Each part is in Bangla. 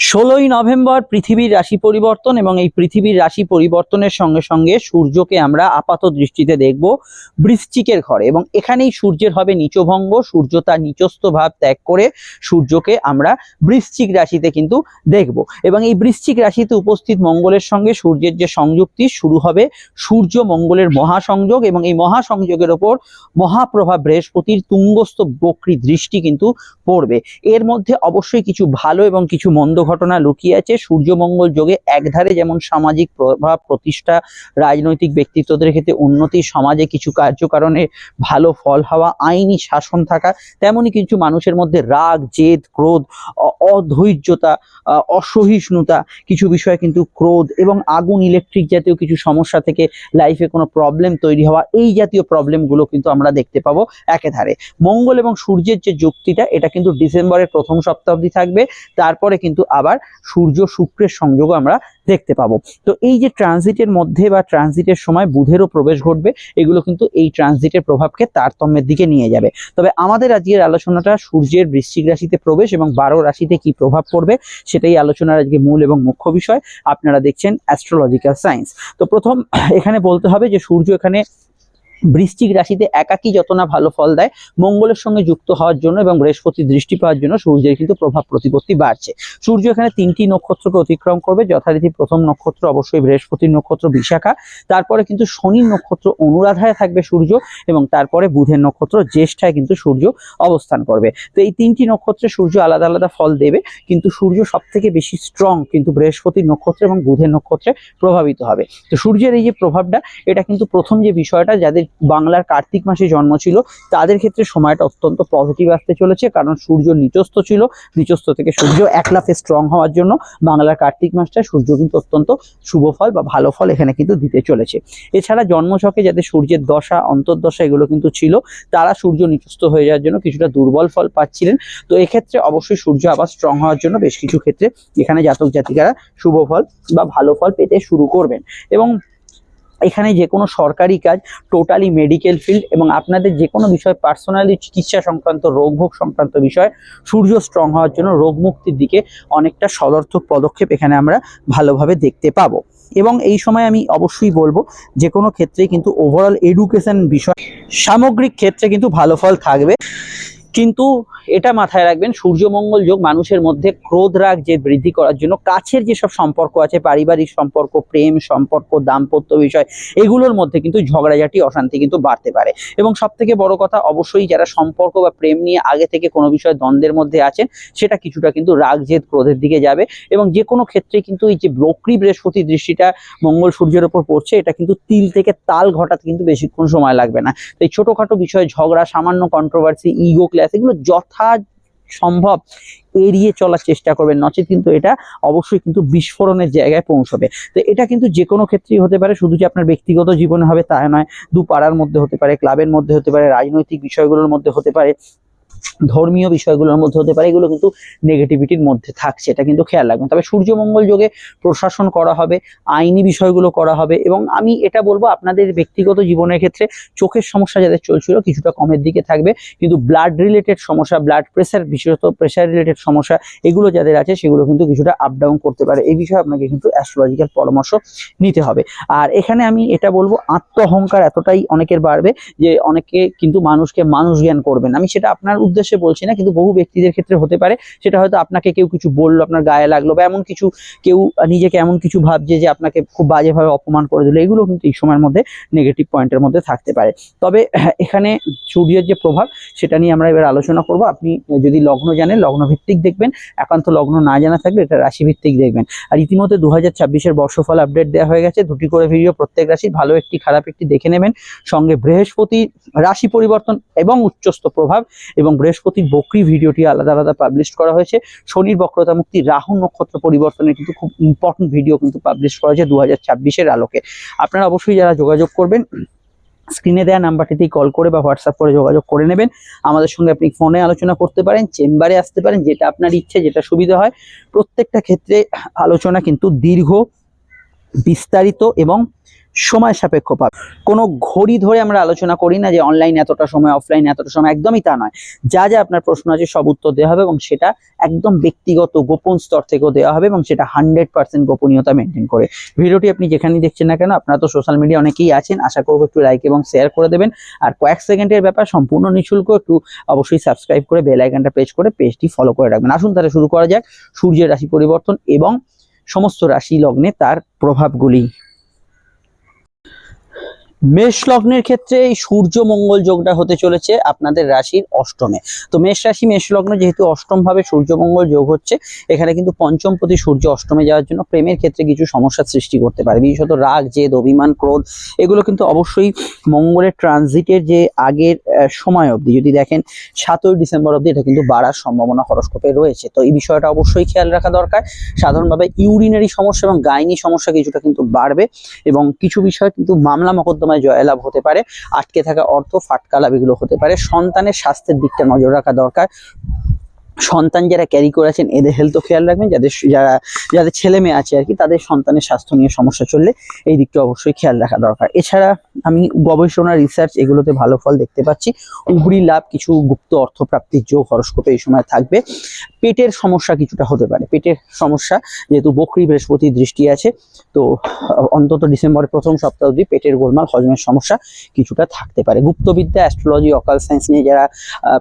ষোলোই নভেম্বর পৃথিবীর রাশি পরিবর্তন এবং এই পৃথিবীর রাশি পরিবর্তনের সঙ্গে সঙ্গে সূর্যকে আমরা আপাত দৃষ্টিতে দেখব বৃশ্চিকের ঘরে এবং এখানেই সূর্যের হবে নিচভঙ্গ, সূর্য তার নিচস্থ ভাব ত্যাগ করে সূর্যকে আমরা বৃশ্চিক রাশিতে কিন্তু দেখব এবং এই বৃশ্চিক রাশিতে উপস্থিত মঙ্গলের সঙ্গে সূর্যের যে সংযুক্তি শুরু হবে সূর্য মঙ্গলের মহাসংযোগ এবং এই মহাসংযোগের ওপর মহাপ্রভাব বৃহস্পতির তুঙ্গস্থ বক্রী দৃষ্টি কিন্তু পড়বে। এর মধ্যে অবশ্যই কিছু ভালো এবং কিছু মন্দ ঘটনা লুকিয়ে আছে। সূর্যমঙ্গল যোগে একধারে যেমন সামাজিক প্রভাব, প্রতিষ্ঠা, রাজনৈতিক ব্যক্তিত্বদের ক্ষেত্রে উন্নতি, সমাজে কিছু কার্যকারণে ভালো ফল হওয়া, আইনি শাসন থাকা, তেমনি কিছু মানুষের মধ্যে রাগ, জেদ, ক্রোধ অধৈর্যতা অসহিষ্ণুতা, কিছু বিষয়ে কিন্তু ক্রোধ এবং আগুন, ইলেকট্রিক জাতীয় কিছু সমস্যা থেকে লাইফে কোনো প্রবলেম তৈরি হওয়া, এই জাতীয় প্রবলেমগুলো কিন্তু আমরা দেখতে পাবো একেধারে। মঙ্গল এবং সূর্যের যে যুক্তিটা, এটা কিন্তু ডিসেম্বরের প্রথম সপ্তাহ অবধি থাকবে। তারপরে কিন্তু আবার সূর্য শুক্রের সংযোগও আমরা দেখতে পাবো। তো এই যে ট্রানজিটের মধ্যে বা ট্রানজিটের সময় বুধেরও প্রবেশ ঘটবে, এগুলো কিন্তু এই ট্রানজিটের প্রভাবকে তারতম্যের দিকে নিয়ে যাবে। তবে আমাদের আজকের আলোচনাটা সূর্যের বৃশ্চিক রাশিতে প্রবেশ এবং বারো রাশিতে কি প্রভাব পড়বে, সেটাই আলোচনার আজকে মূল এবং মুখ্য বিষয়। আপনারা দেখছেন অ্যাস্ট্রোলজিক্যাল সায়েন্স তো প্রথম এখানে বলতে হবে যে সূর্য এখানে বৃশ্চিক রাশিতে একাকি যত না ভালো ফল দেয়, মঙ্গলের সঙ্গে যুক্ত হওয়ার জন্য এবং বৃহস্পতির দৃষ্টি পাওয়ার জন্য সূর্যের কিন্তু প্রভাব প্রতিপত্তি বাড়ছে। সূর্য এখানে তিনটি নক্ষত্রকে অতিক্রম করবে, যথারীতি প্রথম নক্ষত্র অবশ্যই বৃহস্পতির নক্ষত্র বিশাখা, তারপরে কিন্তু শনির নক্ষত্র অনুরাধায় থাকবে সূর্য এবং তারপরে বুধের নক্ষত্র জ্যেষ্ঠায় কিন্তু সূর্য অবস্থান করবে। তো এই তিনটি নক্ষত্রে সূর্য আলাদা আলাদা ফল দেবে, কিন্তু সূর্য সব থেকে বেশি স্ট্রং কিন্তু বৃহস্পতির নক্ষত্র এবং বুধের নক্ষত্রে প্রভাবিত হবে। তো সূর্যের এই যে প্রভাবটা, এটা কিন্তু প্রথম যে বিষয়টা, যাদের বাংলার কার্তিক মাসে জন্ম ছিল, তাদের ক্ষেত্রে সময়টা অত্যন্ত পজিটিভ আসতে চলেছে, কারণ সূর্য নিচস্থ ছিল, নিচস্থ থেকে সূর্য একলাফে স্ট্রং হওয়ার জন্য বাংলার কার্তিক মাসটা সূর্য কিন্তু অত্যন্ত শুভ ফল বা ভালো ফল এখানে কিন্তু দিতে চলেছে। এছাড়া জন্মছকে যাদের সূর্যের দশা, অন্তর্দশা এগুলো কিন্তু ছিল, তারা সূর্য নিচস্থ হয়ে যাওয়ার জন্য কিছুটা দুর্বল ফল পাচ্ছিলেন। তো এক্ষেত্রে অবশ্যই সূর্য আবার স্ট্রং হওয়ার জন্য বেশ কিছু ক্ষেত্রে এখানে জাতক জাতিকারা শুভ ফল বা ভালো ফল পেতে শুরু করবেন। এবং এখানে যে কোনো সরকারি কাজ টোটালি মেডিকেল ফিল্ড এবং আপনাদের যে কোনো বিষয় পার্সোনালি চিকিৎসা সংক্রান্ত, রোগভোগ সংক্রান্ত বিষয়, সূর্য স্ট্রং হওয়ার জন্য রোগ মুক্তির দিকে অনেকটা সদর্থক পদক্ষেপ এখানে আমরা ভালোভাবে দেখতে পাবো। এবং এই সময় আমি অবশ্যই বলব যে কোনো ক্ষেত্রে কিন্তু ওভারঅল এডুকেশন বিষয়, সামগ্রিক ক্ষেত্রে কিন্তু ভালো ফল থাকবে। কিন্তু এটা মাথায় রাখবেন, সূর্যমঙ্গল যোগ মানুষের মধ্যে ক্রোধ রাগ যে বৃদ্ধি করার জন্য কাছের যেসব সম্পর্ক আছে, পারিবারিক সম্পর্ক, প্রেম সম্পর্ক, দাম্পত্য বিষয়, এগুলোর মধ্যে কিন্তু ঝগড়াঝাটি, অশান্তি কিন্তু বাড়তে পারে। এবং সব থেকে বড় কথা, অবশ্যই যারা সম্পর্ক বা প্রেম নিয়ে আগে থেকে কোনো বিষয়ে দ্বন্দ্বের মধ্যে আছেন, সেটা কিছুটা কিন্তু রাগ, জেদ, ক্রোধের দিকে যাবে। এবং যে কোনো ক্ষেত্রে কিন্তু এই যে বক্রী বৃহস্পতি দৃষ্টিটা মঙ্গল সূর্যের ওপর পড়ছে, এটা কিন্তু তিল থেকে তাল ঘটাতে কিন্তু বেশিক্ষণ সময় লাগবে না। তো এই ছোটোখাটো বিষয়ে ঝগড়া, সামান্য কন্ট্রোভার্সি ইগো ক্লাস এগুলো যথা সম্ভব এড়িয়ে চলার চেষ্টা করবেন। নচেত কিন্তু এটা অবশ্যই কিন্তু বিস্ফোরণের জায়গায় পৌঁছবে। তো এটা কিন্তু যে কোনো ক্ষেত্রেই হতে পারে, শুধু যে আপনার ব্যক্তিগত জীবনে হবে তা নয় দু পাড়ার মধ্যে হতে পারে, ক্লাবের মধ্যে হতে পারে, রাজনৈতিক বিষয়গুলোর মধ্যে হতে পারে। ধর্মীয় বিষয়গুলোর মধ্যে হতে পারে, এগুলো কিন্তু নেগেটিভিটির মধ্যে থাকছে, এটা কিন্তু খেয়াল রাখবেন। তবে সূর্যমঙ্গল যোগে প্রশাসন করা হবে, আইনি বিষয়গুলো করা হবে এবং আমি এটা বলব আপনাদের ব্যক্তিগত জীবনের ক্ষেত্রে, চোখের সমস্যা যাদের চলছিল কিছুটা কমের দিকে থাকবে, কিন্তু ব্লাড রিলেটেড সমস্যা ব্লাড প্রেশার বিশেষত প্রেশার রিলেটেড সমস্যা, এগুলো যাদের আছে সেগুলো কিন্তু কিছুটা আপ ডাউন করতে পারে। এই বিষয়ে আপনাকে কিন্তু অ্যাস্ট্রোলজিক্যাল পরামর্শ নিতে হবে। আর এখানে আমি এটা বলব আত্ম অহংকার এতটাই অনেকের বাড়বে যে অনেকে কিন্তু মানুষকে মানুষ জ্ঞান করবেন আমি সেটা আপনার উদ্দেশ্যে বলছি না কিন্তু বহু ব্যক্তিদের ক্ষেত্রে হতে পারে। সেটা হয়তো আপনাকে কেউ কিছু বলল আপনার গায়ে লাগল বা এমন কিছু কেউ নিজেকে এমন কিছু ভাবছে যে আপনাকে খুব বাজেভাবে অপমান করে দিল। এগুলো কিন্তু এই সময়ের মধ্যে নেগেটিভ পয়েন্টের মধ্যে থাকতে পারে। তবে হ্যাঁ, এখানে সূর্যের যে প্রভাব সেটা নিয়ে আমরা এবার আলোচনা করব। আপনি যদি লগ্ন জানেন লগ্ন ভিত্তিক দেখবেন একান্ত লগ্ন না জানা থাকলে এটা রাশি ভিত্তিক দেখবেন। আর ইতিমধ্যে দু হাজার ছাব্বিশের বর্ষফল আপডেট দেওয়া হয়ে গেছে। দুটি করে ভিডিও প্রত্যেক রাশির ভালো একটি খারাপ একটি দেখে নেবেন। সঙ্গে বৃহস্পতি রাশি পরিবর্তন এবং উচ্চস্থ প্রভাব এবং বৃহস্পতির বকরি ভিডিওটি আলাদা আলাদা পাবলিশ করা হয়েছে। শনির বক্রতা মুক্তি, রাহু নক্ষত্র পরিবর্তনের কিন্তু খুব ইম্পর্টেন্ট ভিডিও কিন্তু পাবলিশ করা হয়েছে দু হাজার আলোকে। আপনারা অবশ্যই যারা যোগাযোগ করবেন স্ক্রিনে দেওয়া নাম্বারটিতেই কল করে বা হোয়াটসঅ্যাপ করে যোগাযোগ করে নেবেন। আমাদের সঙ্গে আপনি ফোনে আলোচনা করতে পারেন চেম্বারে আসতে পারেন, যেটা আপনার ইচ্ছে, যেটা সুবিধা হয়। প্রত্যেকটা ক্ষেত্রে আলোচনা কিন্তু দীর্ঘ, বিস্তারিত এবং সময় সাপেক্ষ পাবে। কোনো ঘড়ি ধরে আমরা আলোচনা করি না যে অনলাইন এতটা সময় অফলাইন এতটা সময়, একদমই তা নয়। যা যা আপনার প্রশ্ন আছে সব উত্তর দেওয়া হবে এবং সেটা একদম ব্যক্তিগত গোপন স্তর থেকেও দেওয়া হবে এবং সেটা হান্ড্রেড পার্সেন্ট গোপনীয়তা মেনটেন করে। ভিডিওটি আপনি যেখানেই দেখছেন না কেন, আপনারা তো সোশ্যাল মিডিয়া অনেকেই আছেন, আশা করব একটু লাইক এবং শেয়ার করে দেবেন। আর কয়েক সেকেন্ডের ব্যাপার সম্পূর্ণ নিঃশুল্ক, একটু অবশ্যই সাবস্ক্রাইব করে বেল আইকনটা প্রেস করে পেজটি ফলো করে রাখবেন। আসুন তাহলে শুরু করা যাক। সূর্যের রাশি পরিবর্তন এবং সমস্ত রাশি লগ্নে তার প্রভাবগুলি। মেষ লগ্নের ক্ষেত্রে এই সূর্য মঙ্গল যোগটা হতে চলেছে আপনাদের রাশির অষ্টমে। তো মেষ রাশি, মেষ লগ্ন যেহেতু অষ্টম ভাবে সূর্য মঙ্গল যোগ হচ্ছে, এখানে কিন্তু পঞ্চম প্রতি সূর্য অষ্টমে যাওয়ার জন্য প্রেমের ক্ষেত্রে কিছু সমস্যার সৃষ্টি করতে পারে। বিশেষত রাগ, জেদ, অভিমান, ক্রোধ, এগুলো কিন্তু অবশ্যই মঙ্গলের ট্রানজিটের যে আগের সময় অবধি। যদি দেখেন, সাতই ডিসেম্বর অবধি এটা কিন্তু বাড়ার সম্ভাবনা হরস্কোপে রয়েছে। তো এই বিষয়টা অবশ্যই খেয়াল রাখা দরকার। সাধারণভাবে ইউরিনারি সমস্যা এবং গাইনি সমস্যা কিছুটা কিন্তু বাড়বে এবং কিছু বিষয় কিন্তু মামলা মকদ্দমায় জয়লাভ হতে পারে, আটকে থাকা অর্থ ফাটকা লাভ এগুলো হতে পারে। সন্তানের স্বাস্থ্যের দিকটা নজর রাখা দরকার। সন্তান যারা ক্যারি করেছেন এদের হেলথও খেয়াল রাখবেন। যাদের যারা, যাদের ছেলে মেয়ে আছে আর কি, তাদের সন্তানের স্বাস্থ্য নিয়ে সমস্যা চললে এই দিকটা অবশ্যই খেয়াল রাখা দরকার। এছাড়া আমি গবেষণা রিসার্চ এগুলোতে ভালো ফল দেখতে পাচ্ছি। উপরি লাভ, কিছু গুপ্ত অর্থপ্রাপ্তির যোগ হরস্কোপে এই সময় থাকবে, পেটের সমস্যা কিছুটা হতে পারে। পেটের সমস্যা, যেহেতু বকরি বৃহস্পতির দৃষ্টি আছে, তো অন্তত ডিসেম্বরের প্রথম সপ্তাহ অবধি পেটের গোলমাল, হজমের সমস্যা কিছুটা থাকতে পারে। গুপ্তবিদ্যা অ্যাস্ট্রোলজি অকাল সায়েন্স নিয়ে যারা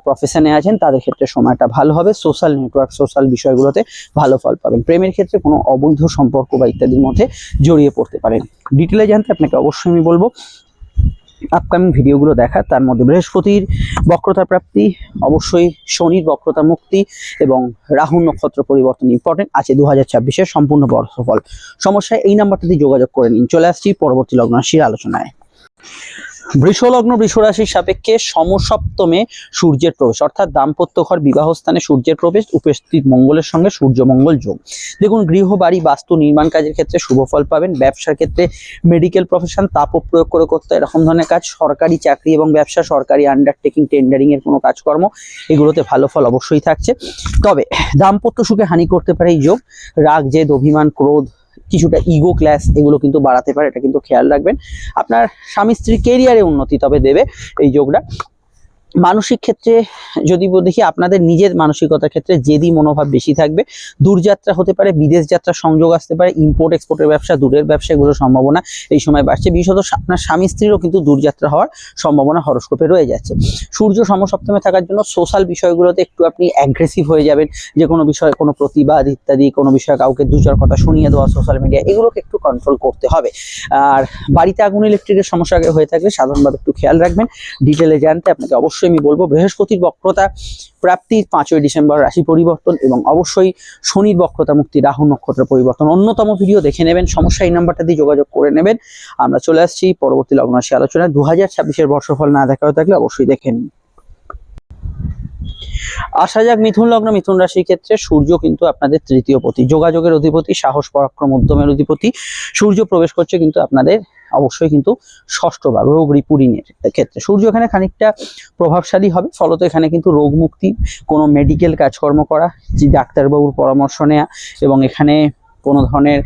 প্রফেশনে আছেন, তাদের ক্ষেত্রে সময়টা ভালো হবে। সোশ্যাল নেটওয়ার্ক সোশ্যাল বিষয়গুলোতে ভালো ফল পাবেন। প্রেমের ক্ষেত্রে কোনো অবৈধ সম্পর্ক বা ইত্যাদির মধ্যে জড়িয়ে পড়তে পারেন। ডিটেলে জানতে আপনাকে অবশ্যই আমি বলব আপকামিং ভিডিওগুলো দেখা, তার মধ্যে বৃহস্পতির বক্রতা প্রাপ্তি, অবশ্যই শনির বক্রতা মুক্তি এবং রাহু নক্ষত্র পরিবর্তন ইম্পর্টেন্ট আছে দু হাজার ছাব্বিশের সম্পূর্ণ বর্ষফল। সমস্যায় এই নাম্বারটাতে যোগাযোগ করে নিন। চলে আসছি পরবর্তী লগ্ন রাশির আলোচনায়। বৃষ লগ্ন বৃষ সাপেক্ষে সমসপ্তমে সূর্যের প্রবেশ, অর্থাৎ দাম্পত্য ঘর বিবাহ স্থানে সূর্যের প্রবেশ, উপস্থিত মঙ্গলের সঙ্গে সূর্য মঙ্গল যোগ। দেখুন গৃহ বাড়ি বাস্তু নির্মাণ কাজের ক্ষেত্রে শুভ ফল পাবেন, ব্যবসার ক্ষেত্রে মেডিকেল প্রফেশন তাপ প্রয়োগ করে করতে এরকম ধরনের কাজ, সরকারি চাকরি এবং ব্যবসা, সরকারি আন্ডারটেকিং টেন্ডারিং এর কোনো কাজকর্ম, এগুলোতে ভালো ফল অবশ্যই থাকছে। তবে দাম্পত্য সুখে হানি করতে পারে এই যোগ, রাগ, জেদ, অভিমান, ক্রোধ কিছুটা ইগো ক্লাস এগুলো কিন্তু বাড়াতে পারে, এটা কিন্তু খেয়াল রাখবেন। আপনার স্বামী স্ত্রী কেরিয়ারে উন্নতি তবে দেবে এই যোগটা। মানসিক ক্ষেত্রে যদি দেখি আপনাদের নিজের মানসিকতার ক্ষেত্রে জেদি মনোভাব বেশি থাকবে। দূরযাত্রা হতে পারে, বিদেশ যাত্রার সংযোগ আসতে পারে ইম্পোর্ট এক্সপোর্টের ব্যবসা, দূরের ব্যবসা এগুলোর সম্ভাবনা এই সময় বাড়ছে। বিশেষত আপনার স্বামী স্ত্রীরও কিন্তু দূরযাত্রা হওয়ার সম্ভাবনা হরস্কোপে রয়ে যাচ্ছে। সূর্য সমসপ্তমে থাকার জন্য সোশ্যাল বিষয়গুলোতে একটু আপনি অ্যাগ্রেসিভ হয়ে যাবেন। যে কোনো বিষয়ে কোনো প্রতিবাদ ইত্যাদি, কোনো বিষয়ে কাউকে দু চার কথা শুনিয়ে দেওয়া সোশ্যাল মিডিয়া এগুলোকে একটু কন্ট্রোল করতে হবে। আর বাড়িতে আগুন ইলেকট্রিকের সমস্যা হয়ে থাকলে সাধারণভাবে একটু খেয়াল রাখবেন। ডিটেলে জানতে আপনাকে অবশ্যই আমি বলব, বৃহস্পতির বক্রতা প্রাপ্তি পাঁচই ডিসেম্বর রাশি পরিবর্তন এবং অবশ্যই শনির বক্রতা মুক্তি, রাহু নক্ষত্র পরিবর্তন। অন্যতম ভিডিও দেখে নেবেন, সমস্যা এই নাম্বারটা দিয়ে যোগাযোগ করে নেবেন। আমরা চলে আসছি পরবর্তী লগ্ন রাশি আলোচনায়। দু হাজার ছাব্বিশের বর্ষফল না দেখা থাকলে অবশ্যই দেখেন আসা যাক, মিথুন লগ্ন, মিথুন রাশির ক্ষেত্রে সূর্য কিন্তু আপনাদের তৃতীয় পতি। যোগাযোগের অধিপতি, সাহস, পরাক্রম, উদ্যমের অধিপতি। সূর্য প্রবেশ করছে কিন্তু আপনাদের অবশ্যই কিন্তু ষষ্ঠ বা রোগ রিপুরিনের ক্ষেত্রে। সূর্য এখানে খানিকটা প্রভাবশালী হবে, ফলত এখানে কিন্তু রোগ মুক্তি কোনো মেডিকেল কাজকর্ম করা ডাক্তারবাবুর পরামর্শ নেওয়া এবং এখানে কোনো ধরনের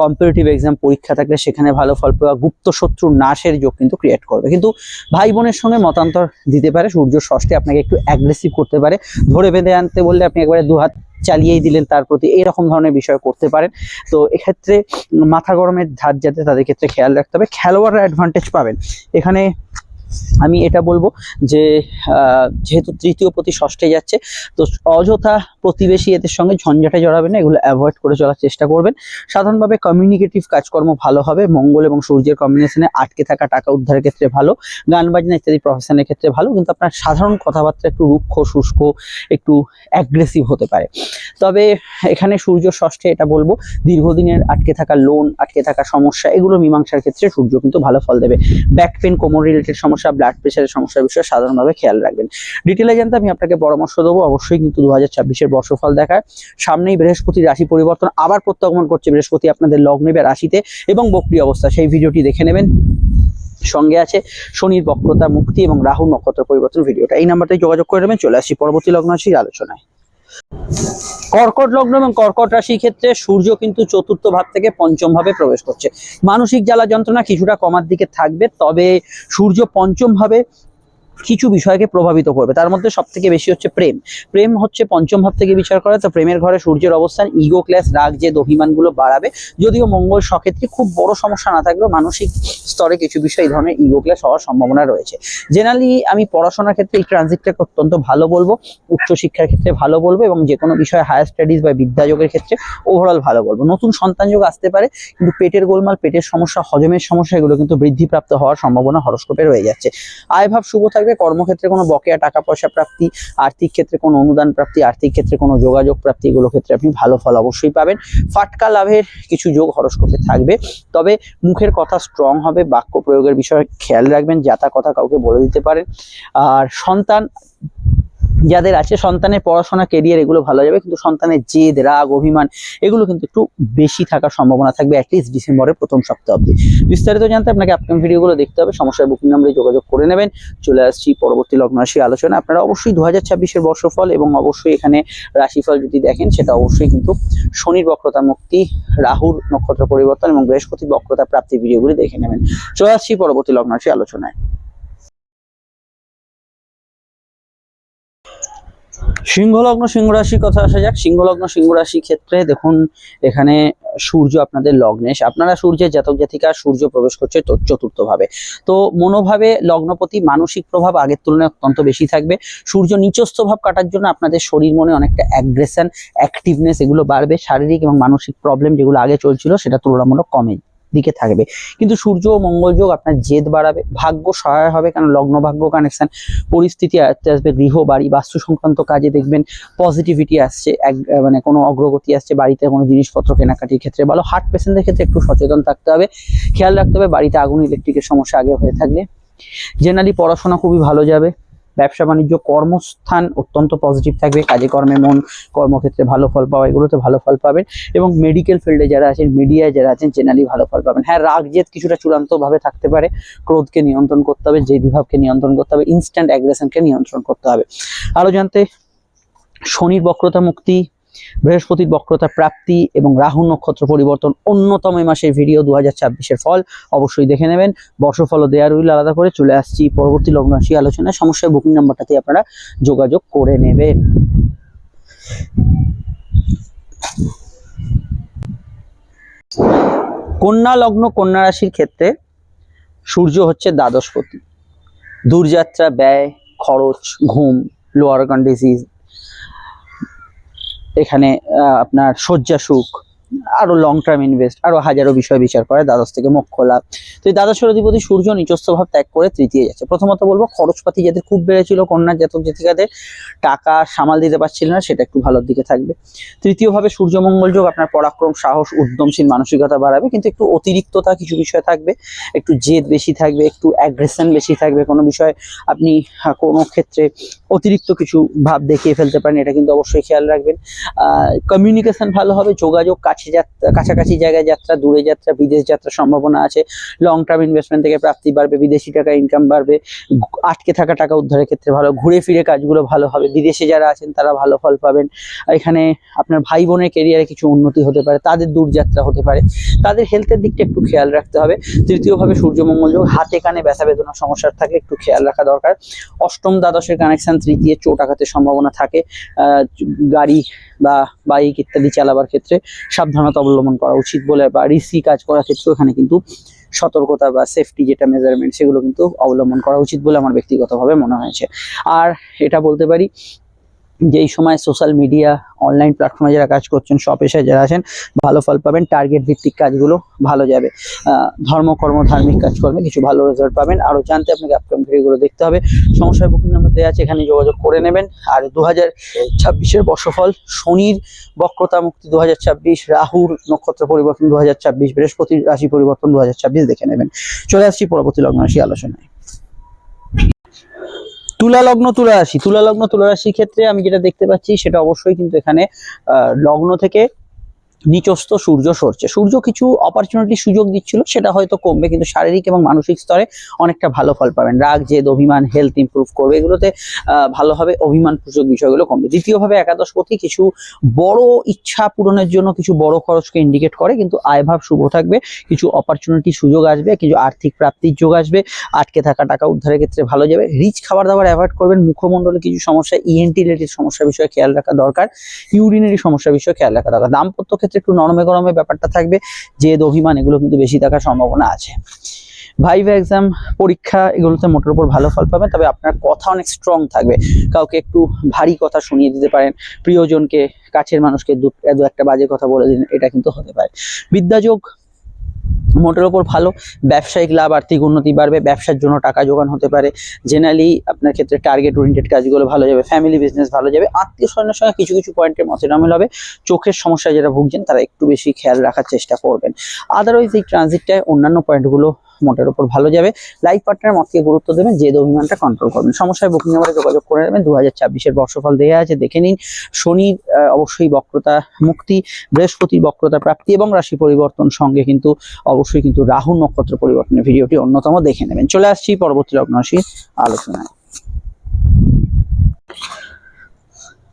কম্পিটিটিভ এক্সাম পরীক্ষা থাকলে সেখানে ভালো ফল পাওয়া গুপ্ত শত্রুর নাশের যোগ কিন্তু ক্রিয়েট করবে। কিন্তু ভাই বোনের সঙ্গে মতান্তর দিতে পারে, সূর্য ষষ্ঠে আপনাকে একটু অ্যাগ্রেসিভ করতে পারে। ধরে বেঁধে আনতে বললে আপনি একবারে দু হাত চালিয়েই দিলেন, তার প্রতি এইরকম ধরনের বিষয় করতে পারেন। তো এক্ষেত্রে মাথা গরমের ধার যাতে তাদের ক্ষেত্রে খেয়াল রাখতে হবে। খেলোয়াড়রা অ্যাডভান্টেজ পাবেন। এখানে আমি এটা বলব যে যেহেতু তৃতীয় প্রতি ষষ্ঠে যাচ্ছে, তো অযথা প্রতিবেশী এদের সঙ্গে ঝঞ্ঝাটে জড়াবেন না, এগুলো অ্যাভয়েড করে চলার চেষ্টা করবেন। সাধারণভাবে কমিউনিকেটিভ কাজকর্ম ভালো হবে, মঙ্গল এবং সূর্যের কম্বিনেশনে আটকে থাকা, টাকা উদ্ধারের ক্ষেত্রে ভালো, গান বাজনা ইত্যাদি প্রফেশনের ক্ষেত্রে ভালো, কিন্তু আপনার সাধারণ কথাবার্তা একটু রুক্ষ, শুষ্ক, একটু অ্যাগ্রেসিভ হতে পারে। তবে এখানে সূর্য ষষ্ঠে এটা বলব, দীর্ঘদিনের আটকে থাকা লোন আটকে থাকা সমস্যা, এগুলো মীমাংসার ক্ষেত্রে সূর্য কিন্তু ভালো ফল দেবে। ব্যাক পেন কোমর রিলেটেড সমস্যা ব্লাড প্রেশারের সমস্যার বিষয়ে সাধারণভাবে খেয়াল রাখবেন। ডিটেলে জানতে আমি আপনাকে পরামর্শ দেবো, অবশ্যই কিন্তু দু হাজার ছাব্বিশের বর্ষফল দেখায় সামনেই বৃহস্পতি রাশি পরিবর্তন, আবার প্রত্যাগমন করছে বৃহস্পতি আপনাদের লগ্নে বা রাশিতে এবং বক্রি অবস্থা। সেই ভিডিওটি দেখে নেবেন। সঙ্গে আছে শনির বক্রতা, মুক্তি এবং রাহু নক্ষত্র পরিবর্তন ভিডিওটা। এই নাম্বারটাই যোগাযোগ করে নেবেন, চলে আসি পরবর্তী লগ্ন আসি আলোচনায়। কর্কট লগ্ন এবং কর্কট রাশির ক্ষেত্রে সূর্য কিন্তু চতুর্থ ভাব থেকে পঞ্চম ভাবে প্রবেশ করছে। মানসিক জ্বালা যন্ত্রণা কিছুটা কমার দিকে থাকবে, তবে সূর্য পঞ্চম ভাবে কিছু বিষয়কে প্রভাবিত করবে। তার মধ্যে সব থেকে বেশি হচ্ছে প্রেম। প্রেম হচ্ছে পঞ্চম ভাব থেকে বিচার করে। তো প্রেমের ঘরে সূর্যের অবস্থান ইগো ক্লাস রাগ যে অভিমানগুলো বাড়াবে। যদিও মঙ্গল সক্ষেত্রে খুব বড় সমস্যা না থাকলেও মানসিক স্তরে কিছু বিষয় এই ধরনের ইগো ক্লাস হওয়ার সম্ভাবনা রয়েছে। জেনারেলি আমি পড়াশোনার ক্ষেত্রে এই ট্রানজিটটাকে অত্যন্ত ভালো বলব। উচ্চশিক্ষার ক্ষেত্রে ভালো বলব এবং যে কোনো বিষয়ে হায়ার স্টাডিজ বা বিদ্যাযোগের ক্ষেত্রে ওভারঅল ভালো বলব। নতুন সন্তান যোগ আসতে পারে, কিন্তু পেটের গোলমাল, পেটের সমস্যা, হজমের সমস্যা এগুলো কিন্তু বৃদ্ধিপ্রাপ্ত হওয়ার সম্ভাবনা হরস্কোপে রয়ে যাচ্ছে। আয়ভাব শুভ থাকবে কর্মক্ষেত্রে কোনো বকেয়া টাকা পয়সা প্রাপ্তি, আর্থিক ক্ষেত্রে কোনো অনুদান প্রাপ্তি, আর্থিক ক্ষেত্রে কোনো যোগাযোগ প্রাপ্তি, এগুলো ক্ষেত্রে আপনি ভালো ফল অবশ্যই পাবেন। ফাটকা লাভের কিছু যোগ হরস্কোপে থাকবে। তবে মুখের কথা স্ট্রং হবে, বাক্য প্রয়োগের বিষয়ে খেয়াল রাখবেন যাতা কথা কাউকে বলে দিতে পারেন। আর সন্তান যাদের আছে, সন্তানের পড়াশোনা কেরিয়ার এগুলো ভালো যাবে, কিন্তু সন্তানের জেদ, রাগ, অভিমান, এগুলো কিন্তু একটু বেশি থাকার সম্ভাবনা থাকবে অ্যাটলিস্ট ডিসেম্বরের প্রথম সপ্তাহ অবধি। বিস্তারিত জানতে আপনাকে আপকাম ভিডিওগুলো দেখতে হবে। সমস্যার বুকিং নম্বরে যোগাযোগ করে নেবেন। চলে আসছি পরবর্তী লগ্ন রাশি আলোচনা আপনারা অবশ্যই দু হাজার ছাব্বিশের বর্ষফল এবং অবশ্যই এখানে রাশিফল যদি দেখেন, সেটা অবশ্যই কিন্তু শনির বক্রতা মুক্তি, রাহুর নক্ষত্র পরিবর্তন এবং বৃহস্পতির বক্রতা প্রাপ্তি ভিডিওগুলি দেখে নেবেন। চলে আসছি পরবর্তী লগ্ন রাশি আলোচনায়। সিংহলগ্ন সিংহ রাশির কথা আসা যাক। সিংহলগ্ন সিংহ রাশির ক্ষেত্রে দেখুন, এখানে সূর্য আপনাদের লগ্নে আপনারা সূর্যের জাতক জাতিকা, সূর্য প্রবেশ করছে চতুর্থভাবে। তো মনোভাবে লগ্নপতি মানসিক প্রভাব আগের তুলনায় অত্যন্ত বেশি থাকবে। সূর্য নিচস্থ ভাব কাটার জন্য আপনাদের শরীর মনে অনেকটা অ্যাগ্রেশন অ্যাক্টিভনেস এগুলো বাড়বে। শারীরিক এবং মানসিক প্রবলেম যেগুলো আগে চলছিল সেটা তুলনামূলক কমে দিকে থাকবে। কিন্তু সূর্য ও মঙ্গল যোগ আপনার জেদ বাড়াবে, ভাগ্য সহায় হবে, কারণ লগ্ন, ভাগ্য কানেকশন পরিস্থিতি আয়ত্তে আসবে, গৃহ, বাড়ি, বাস্তু সংক্রান্ত কাজে দেখবেন পজিটিভিটি আসছে, এক মানে কোনো অগ্রগতি আসছে, বাড়িতে কোনো জিনিসপত্র কেনাকাটির ক্ষেত্রে ভালো হার্ট পেশেন্টদের ক্ষেত্রে একটু সচেতন থাকতে হবে। খেয়াল রাখতে হবে বাড়িতে আগুন ইলেকট্রিকের সমস্যা আগে হয়ে থাকলে। জেনারেলি পড়াশোনা খুবই ভালো যাবে। ব্যবসা বাণিজ্য, কর্মস্থান অত্যন্ত পজিটিভ থাকবে। কাজে কর্মে মন, কর্মক্ষেত্রে ভালো ফল পাওয়া, এগুলোতে ভালো ফল পাবেন। এবং মেডিকেল ফিল্ডে যারা আছেন মিডিয়ায় যারা আছেন জেনারেলি ভালো ফল পাবেন। হ্যাঁ রাগ জেদ কিছুটা চূড়ান্তভাবে থাকতে পারে। ক্রোধকে নিয়ন্ত্রণ করতে হবে, যে বিভাবকে নিয়ন্ত্রণ করতে হবে ইনস্ট্যান্ট অ্যাগ্রেশনকে নিয়ন্ত্রণ করতে হবে। আরও জানতে, শনির বক্রতা মুক্তি বৃহস্পতির বক্রতা প্রাপ্তি এবং রাহু নক্ষত্র পরিবর্তন অন্যতম এই মাসের ভিডিও দু হাজার ফল, অবশ্যই দেখে নেবেন। বর্ষফল ও দেয়া রইল আলাদা করে। চলে আসছি পরবর্তী লগ্ন রাশি আলোচনায়। সমস্যার বুকিং নাম্বারটাতে আপনারা যোগাযোগ করে নেবেন। কন্যা লগ্ন, কন্যা রাশির ক্ষেত্রে সূর্য হচ্ছে দ্বাদশপতি দূরযাত্রা, ব্যয়, খরচ, ঘুম লোয়ার অর্গান ডিজিজ এখানে আপনার শয্যা সুখ আরও লং টার্ম ইনভেস্ট আরও হাজারো বিষয় বিচার করে দ্বাদশ থেকে মোক্ষ লাভ। তো এই দ্বাদশের অধিপতি সূর্য নিচস্থ ভাব ত্যাগ করে তৃতীয় যাচ্ছে। প্রথমত বলব, খরচপাতি যাদের খুব বেড়েছিল, কন্যা জাতক জাতিকাদের টাকা সামাল দিতে পারছিল না, সেটা একটু ভালোর দিকে থাকবে। তৃতীয়ভাবে সূর্য মঙ্গল যোগ, আপনার পরাক্রম, সাহস, উদ্যমশীল মানসিকতা বাড়াবে, কিন্তু একটু অতিরিক্ততা কিছু বিষয় থাকবে, একটু জেদ বেশি থাকবে, একটু অ্যাগ্রেশন বেশি থাকবে কোনো বিষয়। আপনি কোনো ক্ষেত্রে অতিরিক্ত কিছু ভাব দেখিয়ে ফেলতে পারেন, এটা কিন্তু অবশ্যই খেয়াল রাখবেন। কমিউনিকেশন ভালো হবে, যোগাযোগ কাছে যাত্রা কাছাকাছি জায়গায় যাত্রা, দূরে যাত্রা, বিদেশ যাত্রার সম্ভাবনা আছে। লং টার্ম ইনভেস্টমেন্ট থেকে প্রাপ্তি বাড়বে, বিদেশি টাকা ইনকাম বাড়বে, আটকে থাকা টাকা উদ্ধারের ক্ষেত্রে ভালো, ঘুরে ফিরে কাজগুলো ভালো হবে। বিদেশে যারা আছেন তারা ভালো ফল পাবেন। এখানে আপনার ভাই বোনের কেরিয়ারে কিছু উন্নতি হতে পারে, তাদের দূরযাত্রা হতে পারে। তাদের হেলথের দিকটা একটু খেয়াল রাখতে হবে। তৃতীয়ভাবে সূর্যমঙ্গল যোগ, হাতে কানে ব্যথা বেদনা সমস্যার থাকে, একটু খেয়াল রাখা দরকার। অষ্টম দ্বাদশের কানেকশন তৃতীয় চোট আঘাতের সম্ভাবনা থাকে। গাড়ি বা বাইক ইত্যাদি চালাবার ক্ষেত্রে সাবধানতা অবলম্বন করা উচিত বলে বা রিসি কাজ করার ক্ষেত্রে এখানে কিন্তু সতর্কতা বা সেফটি যেটা মেজারমেন্ট সেগুলো কিন্তু অবলম্বন করা উচিত বলে আমার ব্যক্তিগতভাবে মনে হয়েছে। আর এটা বলতে পারি যে এই সময় সোশ্যাল মিডিয়া অনলাইন প্ল্যাটফর্মে যারা কাজ করছেন সব যারা আছেন, ভালো ফল পাবেন টার্গেট ভিত্তিক কাজগুলো ভালো যাবে। ধর্মকর্ম ধার্মিক কাজকর্মে কিছু ভালো রেজাল্ট পাবেন। আরও জানতে আপনাকে আপকাম ভিডিওগুলো দেখতে হবে। সমস্যার বুকিং নাম্বার দেওয়া আছে, এখানে যোগাযোগ করে নেবেন। আর দু হাজার ছাব্বিশের বর্ষফল, শনির বক্রতা মুক্তি দু হাজার ছাব্বিশ, রাহুর নক্ষত্র পরিবর্তন দু হাজার ছাব্বিশ বৃহস্পতির রাশি পরিবর্তন দু হাজার ছাব্বিশ দেখে নেবেন। চলে আসছি পরবর্তী লগ্ন রাশি আলোচনায়। তুলা লগ্ন তুলা রাশি তুলা লগ্ন তুলা রাশির ক্ষেত্রে আমি যেটা দেখতে পাচ্ছি, সেটা অবশ্যই কিন্তু এখানে লগ্ন থেকে নিচস্থ সূর্য সরছে। সূর্য কিছু অপরচুনিটি সুযোগ দিচ্ছিল সেটা হয়তো কমবে কিন্তু শারীরিক এবং মানসিক স্তরে অনেকটা ভালো ফল পাবেন। রাগ জেদ অভিমান হেলথ ইমপ্রুভ করবে। এগুলোতে আহ, ভালো হবে অভিমান সূচক বিষয়গুলো কমবে। দ্বিতীয়ভাবে একাদশ একাদশপতি কিছু বড় ইচ্ছা পূরণের জন্য কিছু বড় খরচকে ইন্ডিকেট করে কিন্তু আয়ভাব শুভ থাকবে কিছু অপরচুনিটি সুযোগ আসবে কিছু আর্থিক প্রাপ্তির যোগ আসবে আটকে থাকা টাকা উদ্ধারের ক্ষেত্রে ভালো যাবে। রিচ খাবার দাবার অ্যাভয়েড করবেন মুখমণ্ডলে কিছু সমস্যা E ইএনটি রিলেটেড সমস্যা বিষয়ে খেয়াল রাখা দরকার ইউরিনারি সমস্যা বিষয়ে খেয়াল রাখা দরকার। দাম্পত্য ক্ষেত্রে একটু নরমে গরমে ব্যাপারটা থাকবে। জেদ অভিমান, এগুলো কিন্তু বেশি থাকার সম্ভাবনা আছে। ভাইভ এক্সাম পরীক্ষা এগুলোতে মোটের উপর ভালো ফল পাবেন তবে আপনার কথা অনেক স্ট্রং থাকবে। কাউকে একটু ভারী কথা শুনিয়ে দিতে পারেন। প্রিয়জনকে, কাছের মানুষকে দু একটা বাজে কথা বলে দিন, এটা কিন্তু হতে পারে। বিদ্যাযোগ মোটের ওপর ভালো। ব্যবসায়িক লাভ, আর্থিক উন্নতি বাড়বে, ব্যবসার জন্য টাকা যোগান হতে পারে। জেনারেলি আপনার ক্ষেত্রে টার্গেট ওরিয়েন্টেড কাজগুলো ভালো যাবে ফ্যামিলি বিজনেস ভালো যাবে। আত্মীয় স্বজনের সঙ্গে কিছু কিছু পয়েন্টের মতেরামেল হবে। চোখের সমস্যায় যারা ভুগছেন, তারা একটু বেশি খেয়াল রাখার চেষ্টা করবেন। আদারওয়াইজ এই ট্রানজিটটায় অন্যান্য পয়েন্টগুলো মোটের উপর ভালো যাবে। লাইফ পার্টনার মতকে গুরুত্ব দেবেন, জেদ অভিমানটা কন্ট্রোল করবেন। সমস্যায় বুকিং নাম্বারে যোগাযোগ করে নেবেন। দু হাজার ছাব্বিশের বর্ষফল দেওয়া আছে, দেখে নিন। শনির অবশ্যই বক্রতা মুক্তি, বৃহস্পতির বক্রতা প্রাপ্তি এবং রাশি পরিবর্তন সঙ্গে কিন্তু অবশ্যই কিন্তু রাহু নক্ষত্র পরিবর্তনের ভিডিওটি অন্যতম দেখে নেবেন। চলে আসছি পরবর্তী লগ্ন আলোচনায়।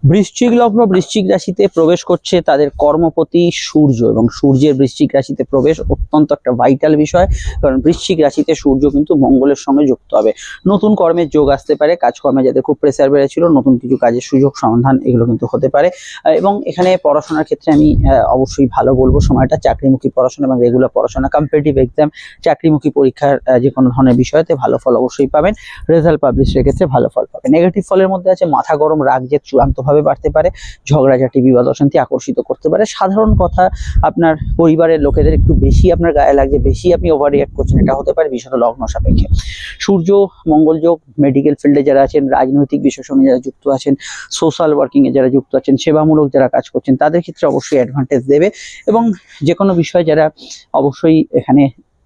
বৃশ্চিক লগ্ন, বৃশ্চিক রাশিতে প্রবেশ করছে তাদের কর্মপতি সূর্য এবং সূর্যের বৃশ্চিক রাশিতে প্রবেশ অত্যন্ত একটা ভাইটাল বিষয়, কারণ বৃশ্চিক রাশিতে সূর্য কিন্তু মঙ্গলের সঙ্গে যুক্ত হবে। নতুন কর্মের যোগ আসতে পারে, কাজকর্মে যাদের খুব প্রেসার বেড়েছিল, নতুন কিছু কাজের সুযোগ, সমাধান এগুলো কিন্তু হতে পারে। এবং এখানে পড়াশোনার ক্ষেত্রে আমি অবশ্যই ভালো বলব, সময়টা চাকরিমুখী পড়াশোনা এবং রেগুলার পড়াশোনা কম্পিটিটিভ এক্সাম চাকরিমুখী পরীক্ষার যে কোনো ধরনের বিষয়তে ভালো ফল অবশ্যই পাবেন। রেজাল্ট পাবলিশের ক্ষেত্রে ভালো ফল পাবেন। নেগেটিভ ফলের মধ্যে আছে মাথা গরম, রাগ জেদ চূড়ান্তভাবে বাড়তে পারে, ঝগড়াঝাটি, বিবাদ অশান্তি আকর্ষিত করতে পারে। সাধারণ কথা আপনার পরিবারের লোকেদের একটু বেশি আপনার গায়ে লাগছে, বেশি আপনি ওভার রিয়াক্ট করছেন, এটা হতে পারে বিশেষত লগ্ন সাপেক্ষে। সূর্য, মঙ্গল যোগ মেডিকেল ফিল্ডে যারা আছেন, রাজনৈতিক সঙ্গে যারা যুক্ত আছেন সোশ্যাল ওয়ার্কিং এ যারা যুক্ত আছেন, সেবামূলক যারা কাজ করছেন, তাদের ক্ষেত্রে অবশ্যই অ্যাডভান্টেজ দেবে। এবং যে কোনো বিষয়ে যারা অবশ্যই এখানে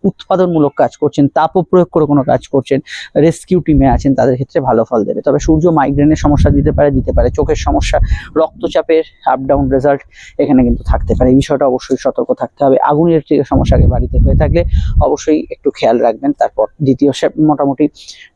উৎপাদনমূলক কাজ করছেন তাপ প্রয়োগ করে কোনো কাজ করছেন রেস্কিউ টিমে আছেন, তাদের ক্ষেত্রে ভালো ফল দেবে। তবে সূর্য মাইগ্রেনের সমস্যা দিতে পারে দিতে পারে। চোখের সমস্যা, রক্তচাপের আপ ডাউন রেজাল্ট এখানে কিন্তু থাকতে পারে। এই বিষয়টা অবশ্যই সতর্ক থাকতে হবে। আগুন ইলেকট্রিকের সমস্যা আগে বাড়িতে হয়ে থাকলে অবশ্যই একটু খেয়াল রাখবেন। তারপর দ্বিতীয় মোটামুটি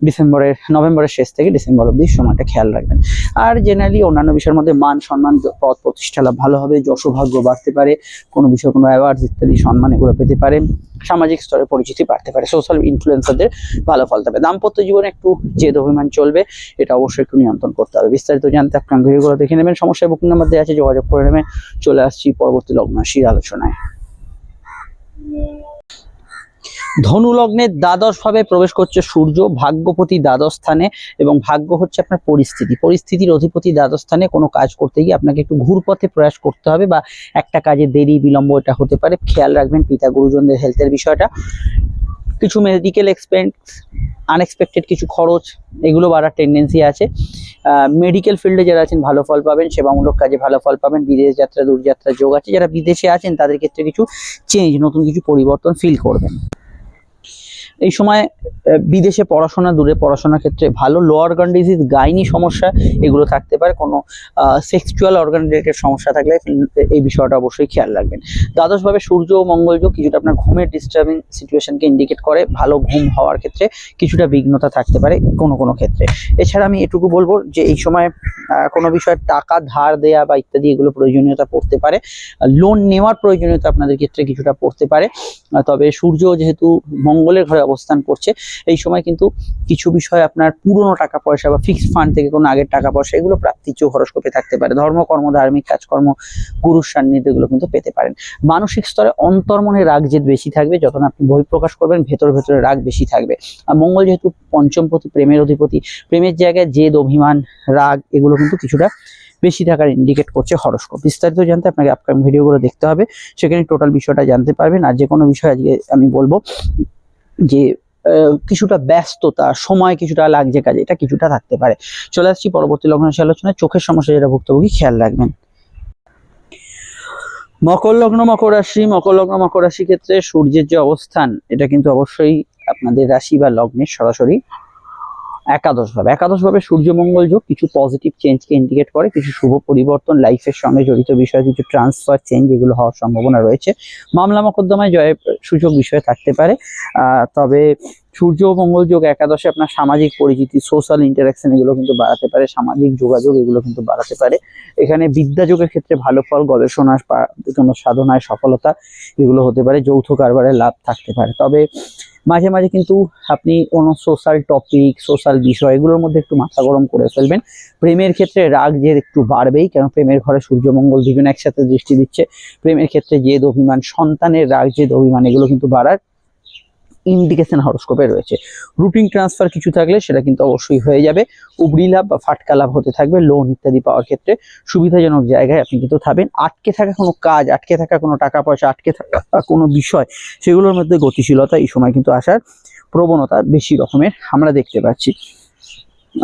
ডিসেম্বরের, নভেম্বরের শেষ থেকে ডিসেম্বর অব্দি সময়টা খেয়াল রাখবেন। আর জেনারেলি অন্যান্য বিষয়ের মধ্যে মান সম্মান, পদ প্রতিষ্ঠা লাভ ভালো হবে যশোভাগ্য বাড়তে পারে, কোনো বিষয়ে কোনো অ্যাওয়ার্ড ইত্যাদি সম্মান এগুলো পেতে পারেন সামাজিক স্তরে পরিচিতি বাড়তে পারে। সোশ্যাল ইনফ্লুয়েন্সারদের ভালো ফল থাকবে দাম্পত্য জীবনে একটু জেদ অভিমান চলবে, এটা অবশ্যই একটু নিয়ন্ত্রণ করতে হবে। বিস্তারিত জানতে আপনার ভিডিওগুলো দেখে নেবেন। সমস্যায় বুকিং নাম্বার দেওয়া আছে, যোগাযোগ করে নেবেন। চলে আসছি পরবর্তী লগ্নাশীর আলোচনায়। ধনু লগ্নের দ্বাদশ ভাবে প্রবেশ করছে সূর্য, ভাগ্যপতি দ্বাদশ স্থানে এবং ভাগ্য হচ্ছে আপনার পরিস্থিতি। পরিস্থিতির অধিপতি দ্বাদশ স্থানে কোনো কাজ করতে গিয়ে আপনাকে একটু ঘুরপথে প্রয়াস করতে হবে বা একটা কাজে দেরি, বিলম্ব এটা হতে পারে। খেয়াল রাখবেন পিতা গুরুজনদের হেলথের বিষয়টা। কিছু মেডিকেল এক্সপেন্স আনএক্সপেক্টেড কিছু খরচ, এগুলো বাড়ার টেন্ডেন্সি আছে। মেডিকেল ফিল্ডে যারা আছেন ভালো ফল পাবেন, সেবামূলক কাজে ভালো ফল পাবেন, বিদেশ যাত্রা দূরযাত্রা যোগ আছে। যারা বিদেশে আছেন, তাদের ক্ষেত্রে কিছু চেঞ্জ নতুন কিছু পরিবর্তন ফিল করবেন। এই সময় বিদেশে পড়াশোনা, দূরে পড়াশোনার ক্ষেত্রে ভালো লো অর্গান ডিজিজ গাইনি সমস্যা এগুলো থাকতে পারে, কোনো সেক্সুয়াল অর্গান রিলেটেড সমস্যা থাকলে এই বিষয়টা অবশ্যই খেয়াল রাখবেন। দ্বাদশভাবে সূর্য ও মঙ্গল যোগ কিছুটা আপনার ঘুমের ডিস্টার্বিং সিচুয়েশনকে ইন্ডিকেট করে, ভালো ঘুম হওয়ার ক্ষেত্রে কিছুটা বিঘ্নতা থাকতে পারে কোনো কোনো ক্ষেত্রে। এছাড়া আমি এটুকু বলব যে এই সময় কোনো বিষয়ে টাকা ধার দেয়া বা ইত্যাদি এগুলো প্রয়োজনীয়তা পড়তে পারে। লোন নেওয়ার প্রয়োজনীয়তা আপনাদের ক্ষেত্রে কিছুটা পড়তে পারে। তবে সূর্য যেহেতু মঙ্গলের ঘরে অবস্থান করছে। এই সময় কিন্তু কিছু বিষয় আপনার পুরনো টাকা পয়সা বা ফিক্সড ফান্ড থেকে কোনো আগের টাকা পয়সা, এগুলো প্রাপ্তি চোখ হরস্কোপে থাকতে পারে। ধর্মকর্ম ধার্মিক কাজকর্ম গুরুর সান্নিধ্য এগুলো কিন্তু পেতে পারেন। মানসিক স্তরে অন্তর্মনে রাগ জেদ বেশি থাকবে, যখন আপনি বহিঃপ্রকাশ করবেন, ভেতর ভেতরে রাগ বেশি থাকবে। আর মঙ্গল যেহেতু পঞ্চমপতি প্রেমের অধিপতি, প্রেমের জায়গায় জেদ, অভিমান, রাগ এগুলো কিন্তু কিছুটা বেশি থাকার ইন্ডিকেট করছে হরস্কোপ। বিস্তারিত জানতে আপনাকে আপকামিং ভিডিওগুলো দেখতে হবে। সেখানে টোটাল বিষয়টা জানতে পারবেন। আর যে কোনো বিষয় আজকে আমি বলব যে কিছুটা ব্যস্ততা, সময় কিছুটা লাগছে কাজে, এটা কিছুটা থাকতে পারে। চলে আসছি পরবর্তী লগ্ন রাশি আলোচনায়, চোখের সমস্যা যেটা ভুক্তভোগী খেয়াল রাখবেন। মকর লগ্ন, মকর রাশি, মকর লগ্ন, মকর রাশি ক্ষেত্রে সূর্যের যে অবস্থান, এটা কিন্তু অবশ্যই আপনাদের রাশি বা লগ্নের সরাসরি একাদশ ভাবে। একাদশ ভাবে সূর্যমঙ্গল যোগ কিছু পজিটিভ চেঞ্জকে ইন্ডিকেট করে, কিছু শুভ পরিবর্তন লাইফের সঙ্গে জড়িত বিষয়, কিছু ট্রান্সফার চেঞ্জ এগুলো হওয়ার সম্ভাবনা রয়েছে। মামলা মোকদ্দমায় জয়ের সুযোগ বিষয় থাকতে পারে। তবে সূর্য মঙ্গল যোগ একাদশে আপনার সামাজিক পরিচিতি সোশ্যাল ইন্টারাকশন এগুলো কিন্তু বাড়াতে পারে, সামাজিক যোগাযোগ এগুলো কিন্তু বাড়াতে পারে। এখানে বিদ্যা যোগের ক্ষেত্রে ভালো ফল, গবেষণা কোনো সাধনায় সফলতা এগুলো হতে পারে, যৌথ কারবারে লাভ থাকতে পারে। তবে মাঝে মাঝে কিন্তু আপনি কোনো সোশ্যাল টপিক সোশ্যাল বিষয় এগুলোর মধ্যে একটু মাথা গরম করে ফেলবেন। প্রেমের ক্ষেত্রে রাগ যে একটু বাড়বেই কারণ প্রেমের ঘরে সূর্যমঙ্গল দুজন একসাথে দৃষ্টি দিচ্ছে। প্রেমের ক্ষেত্রে যে অভিমান সন্তানের রাগ যে অভিমান এগুলো কিন্তু বাড়ার ইন্ডিকেশন হরস্কোপে রয়েছে। রুটিন ট্রান্সফার কিছু থাকলে সেটা কিন্তু অবশ্যই হয়ে যাবে। উবরি লাভ বা ফাটকা লাভ হতে থাকবে লোন ইত্যাদি পাওয়ার ক্ষেত্রে। সুবিধাজনক জায়গায় আপনি কিন্তু থাকবেন। আটকে থাকা কোনো কাজ, আটকে থাকা কোনো টাকা পয়সা, আটকে থাকা কোনো বিষয়, সেগুলোর মধ্যে গতিশীলতা এই সময় কিন্তু আসার প্রবণতা বেশি রকমের আমরা দেখতে পাচ্ছি।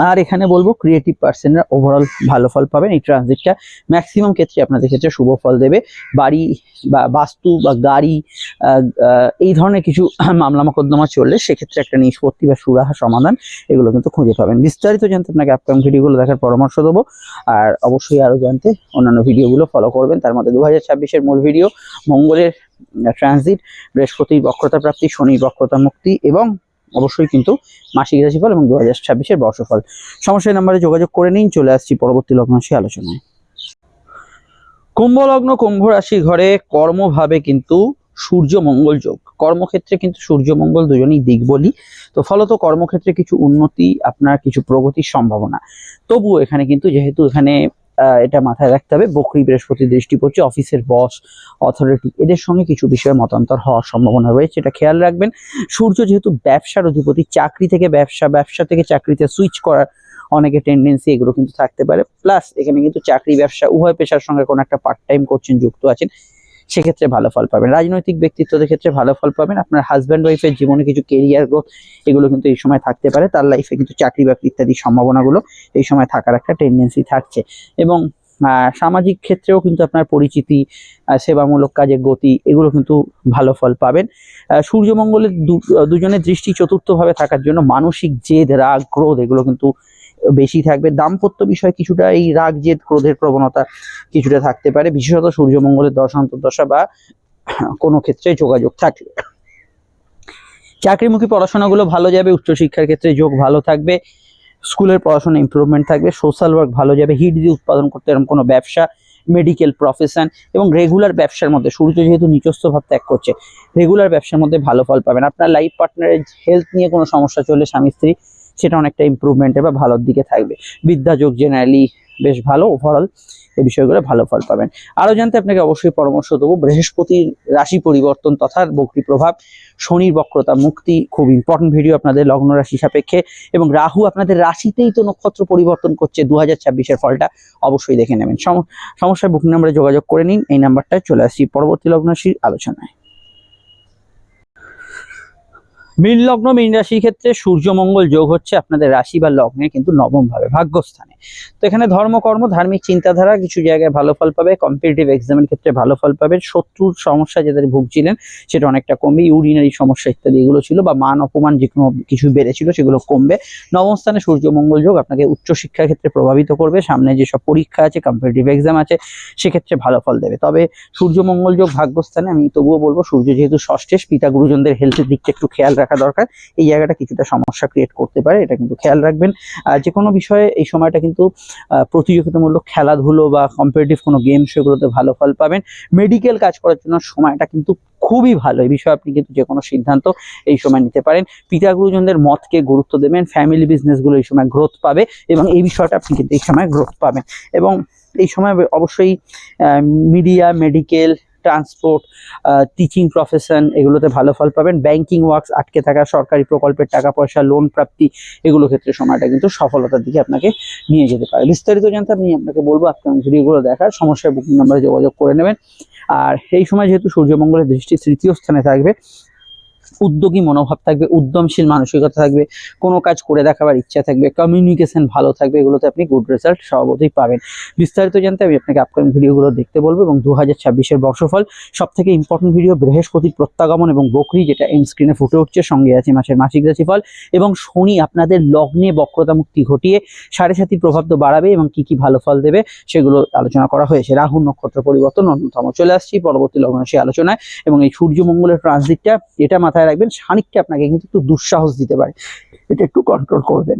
আর এখানে বলব ক্রিয়েটিভ পার্সনরা ওভারঅল ভালো ফল পাবেন। এই ট্রানজিটটা ম্যাক্সিমাম ক্ষেত্রে আপনাদের ক্ষেত্রে শুভ ফল দেবে। বাড়ি বা বাস্তু বা গাড়ি এই ধরনের কিছু মামলা মোকদ্দমা চললে সেক্ষেত্রে একটা নিষ্পত্তি বা সুরাহা সমাধান এগুলো কিন্তু খুঁজে পাবেন। বিস্তারিত জানতে আপনাকে আপকাম ভিডিওগুলো দেখার পরামর্শ দেবো। আর অবশ্যই আরও জানতে অন্যান্য ভিডিওগুলো ফলো করবেন। তার মধ্যে দু হাজার মূল ভিডিও মঙ্গলের ট্রানজিট বৃহস্পতির বক্রতা প্রাপ্তি, শনির বক্রতা মুক্তি এবং অবশ্যই কিন্তু মাসিক রাশিফল এবং দু হাজার ছাব্বিশের বর্ষফল। সমস্যার নাম্বারে যোগাযোগ করে নিন, চলে আসছি পরবর্তী লগ্নশী আলোচনায়। কুম্ভ লগ্ন কুম্ভ রাশি ঘরে কর্মভাবে কিন্তু সূর্য মঙ্গল যোগ। কর্মক্ষেত্রে কিন্তু সূর্য মঙ্গল দুজনেই দিক বলি। তো ফলত কর্মক্ষেত্রে কিছু উন্নতি, আপনার কিছু প্রগতির সম্ভাবনা। তবুও এখানে কিন্তু যেহেতু এখানে এটা মাথায় রাখতে হবে। বকরি বৃহস্পতি দৃষ্টি পড়ছে, অফিসের বস অথরিটি এদের সঙ্গে কিছু বিষয়ে মতান্তর হওয়ার সম্ভাবনা রয়েছে, এটা খেয়াল রাখবেন। সূর্য যেহেতু ব্যবসার অধিপতি, চাকরি থেকে ব্যবসা ব্যবসা থেকে চাকরিতে সুইচ করার অনেকে টেন্ডেন্সি এগুলো কিন্তু থাকতে পারে। প্লাস এখানে কিন্তু চাকরি ব্যবসা, উভয় পেশার সঙ্গে কোনো একটা পার্ট টাইম করছেন যুক্ত আছেন। সেক্ষেত্রে ভালো ফল পাবেন। রাজনৈতিক ব্যক্তিত্বদের ক্ষেত্রে ভালো ফল পাবেন। আপনার হাজব্যান্ড ওয়াইফের জীবনে কিছু কেরিয়ার গ্রোথ এগুলো কিন্তু এই সময় থাকতে পারে। তার লাইফে কিন্তু চাকরি বাকরি ইত্যাদি সম্ভাবনাগুলো এই সময় থাকার একটা টেন্ডেন্সি থাকছে। এবং সামাজিক ক্ষেত্রেও কিন্তু আপনার পরিচিতি সেবামূলক কাজের গতি, এগুলো কিন্তু ভালো ফল পাবেন। সূর্যমঙ্গলের দুজনের দৃষ্টি চতুর্থভাবে থাকার জন্য মানসিক জেদ, রাগ, ক্রোধ, এগুলো কিন্তু বেশি থাকবে। দাম্পত্য বিষয়ে কিছুটা এই রাগ, জেদ, ক্রোধের প্রবণতা কিছুটা থাকতে পারে। বিশেষত সূর্যমঙ্গলের দশান্তর্দশা বা কোনো ক্ষেত্রে যোগাযোগ থাকলে। চাকরিমুখী পড়াশোনাগুলো ভালো যাবে, উচ্চশিক্ষার ক্ষেত্রে যোগ ভালো থাকবে, স্কুলের পড়াশোনা ইমপ্রুভমেন্ট থাকবে সোশ্যাল ওয়ার্ক ভালো যাবে, হিট দিয়ে উৎপাদন করতে এরকম কোনো ব্যবসা মেডিকেল প্রফেশন এবং রেগুলার ব্যবসার মধ্যে, সূর্য যেহেতু নিচস্থ ভাব ত্যাগ করছে রেগুলার ব্যবসার মধ্যে ভালো ফল পাবেন। আপনার লাইফ পার্টনারের হেলথ নিয়ে কোনো সমস্যা চললে স্বামী স্ত্রী সেটা অনেকটা ইমপ্রুভমেন্টে বা ভালোর দিকে থাকবে। বিদ্যাযোগ জেনারেলি বেশ ভালো ওভারঅল এই বিষয়গুলো ভালো ফল পাবেন। আরও জানতে আপনাকে অবশ্যই পরামর্শ দেবো বৃহস্পতির রাশি পরিবর্তন তথা বক্রী প্রভাব, শনির বক্রতা মুক্তি, খুব ইম্পর্টেন্ট ভিডিও আপনাদের লগ্ন রাশি সাপেক্ষে এবং রাহু আপনাদের রাশিতেই তো নক্ষত্র পরিবর্তন করছে দু হাজার ফলটা অবশ্যই দেখে নেবেন। সম- সমস্যায় বুকিং নাম্বারে যোগাযোগ করে নিন, এই নাম্বারটায় চলে আসছি পরবর্তী লগ্ন রাশির আলোচনায়। মীন লগ্ন, মীন রাশির ক্ষেত্রে সূর্যমঙ্গল যোগ হচ্ছে আপনাদের রাশি বা লগ্নে কিন্তু নবম ভাবে ভাগ্যস্থানে। তো এখানে ধর্মকর্ম, ধার্মিক চিন্তাধারা কিছু জায়গায় ভালো ফল পাবে কম্পিটিটিভ এক্সামের ক্ষেত্রে ভালো ফল পাবে। শত্রুর সমস্যা যাদের ভুগছিলেন, সেটা অনেকটা কমবে ইউরিনারি সমস্যা ইত্যাদি এগুলো ছিল বা মান অপমান যে কোনো কিছু বেড়েছিল সেগুলো কমবে। নবম স্থানে সূর্য মঙ্গল যোগ আপনাকে উচ্চশিক্ষার ক্ষেত্রে প্রভাবিত করবে। সামনে যেসব পরীক্ষা আছে কম্পিটিটিভ এক্সাম আছে, সেক্ষেত্রে ভালো ফল দেবে। তবে সূর্য মঙ্গল যোগ ভাগ্যস্থানে আমি তবুও বলব, সূর্য যেহেতু ষষ্ঠেশ পিতা গুরুজনদের হেলথের দিকটা একটু খেয়াল রাখা দরকার। এই জায়গাটা কিছুটা সমস্যা ক্রিয়েট করতে পারে, এটা কিন্তু খেয়াল রাখবেন। যে কোনো বিষয়ে এই সময়টা কিন্তু আহ, প্রতিযোগিতামূলক খেলাধুলো বা কম্পিটিটিভ কোনো গেম সেগুলোতে ভালো ফল পাবেন। মেডিকেল কাজ করার জন্য সময়টা কিন্তু খুবই ভালো। এই বিষয়ে আপনি কিন্তু যে কোনো সিদ্ধান্ত এই সময় নিতে পারেন। পিতা গুরুজনদের মতকে গুরুত্ব দেবেন ফ্যামিলি বিজনেসগুলো এই সময় গ্রোথ পাবে এবং এই বিষয়টা আপনি কিন্তু এই সময় গ্রোথ পাবেন। এবং এই সময় অবশ্যই media medical transport teaching profession এগুলোতে ভালো ফল পাবেন। ব্যাংকিং ওয়ার্কস আটকে থাকা, সরকারি প্রকল্পের টাকা পয়সা লোন প্রাপ্তি, এগুলো ক্ষেত্রে সময়টা কিন্তু সফলতার দিকে আপনাকে নিয়ে যেতে পারে। বিস্তারিত জানতে আমি আপনাকে বলব আপনার ভিডিওগুলো দেখার। সমস্যায় বুকিং নাম্বারে যোগাযোগ করে নেবেন। আর সেই সময় যেহেতু সূর্যমঙ্গলের দৃষ্টি তৃতীয় স্থানে থাকবে উদ্যোগী মনোভাব থাকবে, উদ্যমশীল মানসিকতা থাকবে, কোনো কাজ করে দেখাবার ইচ্ছা থাকবে কমিউনিকেশন ভালো থাকবে, এগুলোতে আপনি গুড রেজাল্ট স্বভাবতই পাবেন। বিস্তারিত জানতে আমি আপনাকে আপকামিং ভিডিওগুলো দেখতে বলব এবং দু হাজার ছাব্বিশের বর্ষফল সব থেকে ইম্পর্টেন্ট ভিডিও বৃহস্পতির প্রত্যাগমন এবং বকরি, যেটা এন্ড স্ক্রিনে ফুটে উঠছে, সঙ্গে আছে মাসের মাসিক রাশিফল এবং শনি আপনাদের লগ্নে বক্রতা মুক্তি ঘটিয়ে সাড়ে সাতি প্রভাব তো বাড়াবে এবং কি কি ভালো ফল দেবে সেগুলো আলোচনা করা হয়েছে। রাহু নক্ষত্র পরিবর্তন অন্যতম। চলে আসছি পরবর্তী লগ্ন সেই আলোচনায় এবং এই সূর্য মঙ্গলের ট্রানজিটটা এটা মাথায় রাখবেন শানিককে আপনাকে কিন্তু একটু দুঃসাহস দিতে পারে। এটা একটু কন্ট্রোল করবেন।